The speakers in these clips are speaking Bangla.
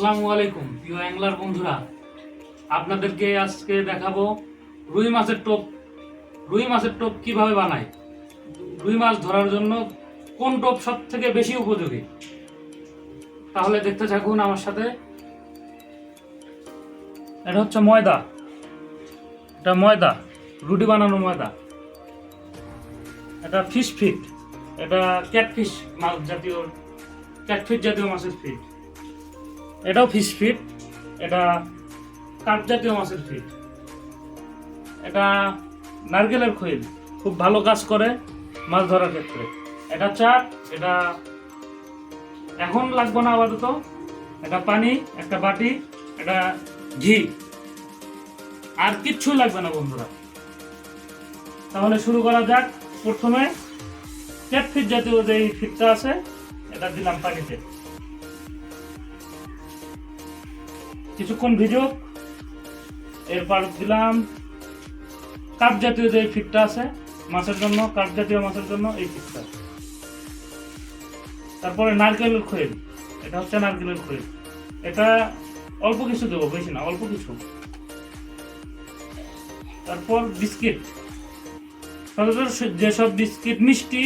আসসালামু আলাইকুম, প্রিয় অ্যাংলার বন্ধুরা। আপনাদেরকে আজকে দেখাবো রুই মাছের টোপ, রুই মাছের টোপ কীভাবে বানায়, রুই মাছ ধরার জন্য কোন টোপ সব থেকে বেশি উপযোগী। তাহলে দেখতে থাকুন আমার সাথে। এটা হচ্ছে ময়দা। এটা ময়দা, রুটি বানানো ময়দা। এটা ফিশ ফিট এটা ক্যাটফিশ মাছ জাতীয় ক্যাটফিশ জাতীয় মাছের ফিট এটাও ফিশ ফিট এটা কাঠ জাতীয় মাছের ফিট এটা নারকেলের খৈল, খুব ভালো কাজ করে মাছ ধরার ক্ষেত্রে। এটা চাট এটা এখন লাগবে না আপাতত। এটা পানি, একটা বাটি, এটা ঘি। আর কিচ্ছুই লাগবে না বন্ধুরা। তাহলে শুরু করা যাক। প্রথমে ক্যাটফিট জাতীয় যে ফিটটা আছে, এটা দিলাম পানিতে। কিছুক্ষণ ভিজুক এরপর দিলাম কাপ জাতীয় যে ফিটটা আছে, মাছের জন্য, কাপ জাতীয় মাছের জন্য এই ফিটটা। তারপরে নারকেলের খৈল, এটা হচ্ছে নারকেলের খৈল। এটা অল্প কিছু দেবো, বেশি না, অল্প কিছু। তারপর বিস্কিট। সচরাচর যেসব বিস্কিট মিষ্টি,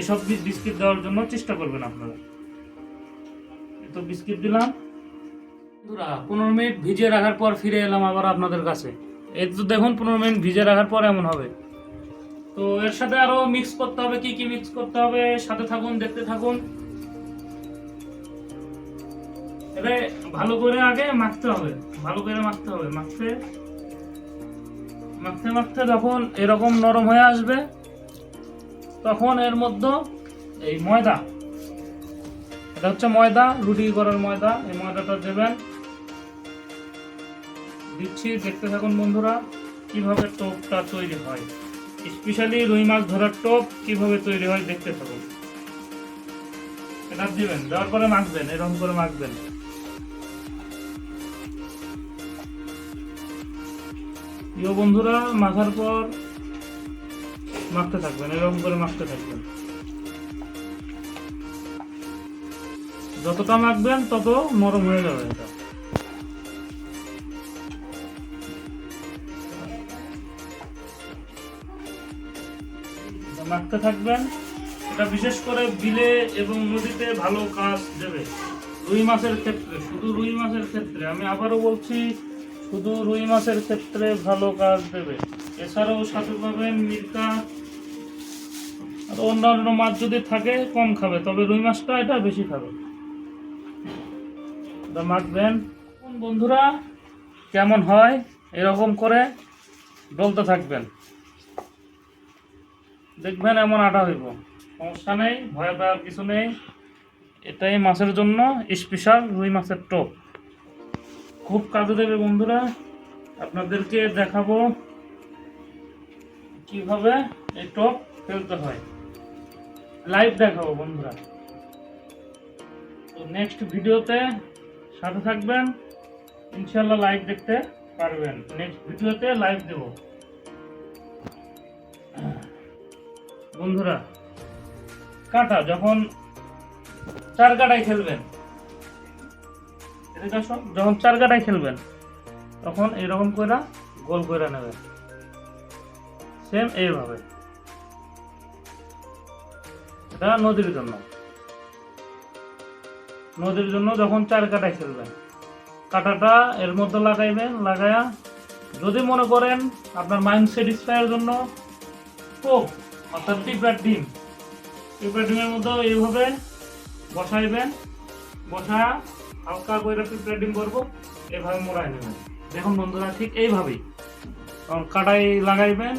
এসব বিস্কিট দেওয়ার জন্য চেষ্টা করবেন আপনারা। তো বিস্কিট দিলাম। বন্ধুরা, পনেরো মিনিট ভিজিয়ে রাখার পর ফিরে এলাম আবার আপনাদের কাছে। এই তো দেখুন, পনেরো মিনিট ভিজিয়ে রাখার পর এমন হবে। তো এর সাথে আরও মিক্স করতে হবে, কি কি মিক্স করতে হবে, সাথে থাকুন, দেখতে থাকুন। এবারে ভালো করে আগে মাখতে হবে, ভালো করে মাখতে হবে, মাখতে মাখতে মাখতে যখন এরকম নরম হয়ে আসবে, তখন এর মধ্যে এই ময়দা, এটা হচ্ছে ময়দা, রুটি করার ময়দা, এই ময়দাটা দেবেন। দিচ্ছি, দেখতে থাকুন বন্ধুরা, কীভাবে টোপটা তৈরি হয়। স্পেশালি রুই মাছ ধরার টোপ কীভাবে তৈরি হয় দেখতে থাকুন। এটা দিবেন, দেওয়ার পরে মাখবেন, এরকম করে মাখবেন। প্রিয় বন্ধুরা, মাখার পর মাখতে থাকবেন, এরকম করে মাখতে থাকবেন। যতটা মাখবেন, তত নরম হয়ে যাবে এটা। মাখতে থাকবেন। এটা বিশেষ করে বিলে এবং নদীতে ভালো কাজ দেবে। রুই মাছের ক্ষেত্রে, শুধু রুই মাছের ক্ষেত্রে, আমি আবারও বলছি, শুধু রুই মাছের ক্ষেত্রে ভালো কাজ দেবে। এছাড়াও সাথে পাবেন মির্কা। আর অন্যান্য মাছ যদি থাকে, কম খাবে, তবে রুই মাছটা এটা বেশি খাবে। মাখবেন। বন্ধুরা, কেমন হয়? এরকম করে ডলতে থাকবেন। দেখবেন এমন আটা হইব। সমস্যা নেই, ভয় পাওয়ার কিছু নেই। এটাই মাছের জন্য স্পেশাল রুই মাছের টোপ। খুব কাজে দেবে বন্ধুরা। আপনাদেরকে দেখাবো কীভাবে এই টপ ফেলতে হয়। লাইভ দেখাবো বন্ধুরা। তো নেক্সট ভিডিওতে সাথে থাকবেন। ইনশাল্লাহ লাইভ দেখতে পারবেন। নেক্সট ভিডিওতে লাইভ দেব। বন্ধুরা, কাটা, যখন চার কাটায় খেলবেন যখন চার কাটায় খেলবেন, তখন এরকম করে গোল করে নেবেন। সেম এইভাবে। এটা নদীর জন্য। নদীর জন্য যখন চার কাটায় খেলবেন, কাটাটা এর মধ্যে লাগাইবেন, লাগায়া যদি মনে করেন আপনার মাইন্ড স্যাটিসফাইয়ের জন্য টোপ অর্থাৎ টিপের ডিম। টিপের ডিমের মধ্যে এইভাবে বসাইবেন, বসা হালকা করে পিঁপড়া ডিম করব, এভাবে মোড়াই নেবেন। দেখুন বন্ধুরা, ঠিক এইভাবেই। কাটাই লাগাইবেন,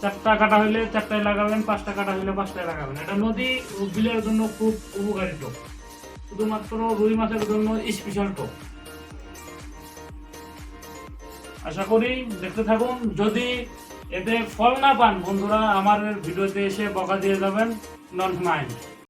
চারটা কাটা হইলে চারটায় লাগাবেন, পাঁচটা কাটা হইলে পাঁচটায় লাগাবেন। এটা নদী বিলের জন্য খুব উপকারী টোপ। শুধুমাত্র রুই মাছের জন্য স্পেশাল টোপ। আশা করি দেখতে থাকুন। যদি এতে ফল না পান বন্ধুরা আমার ভিডিওতে এসে বকা দিয়ে যাবেন নন মাইন্ড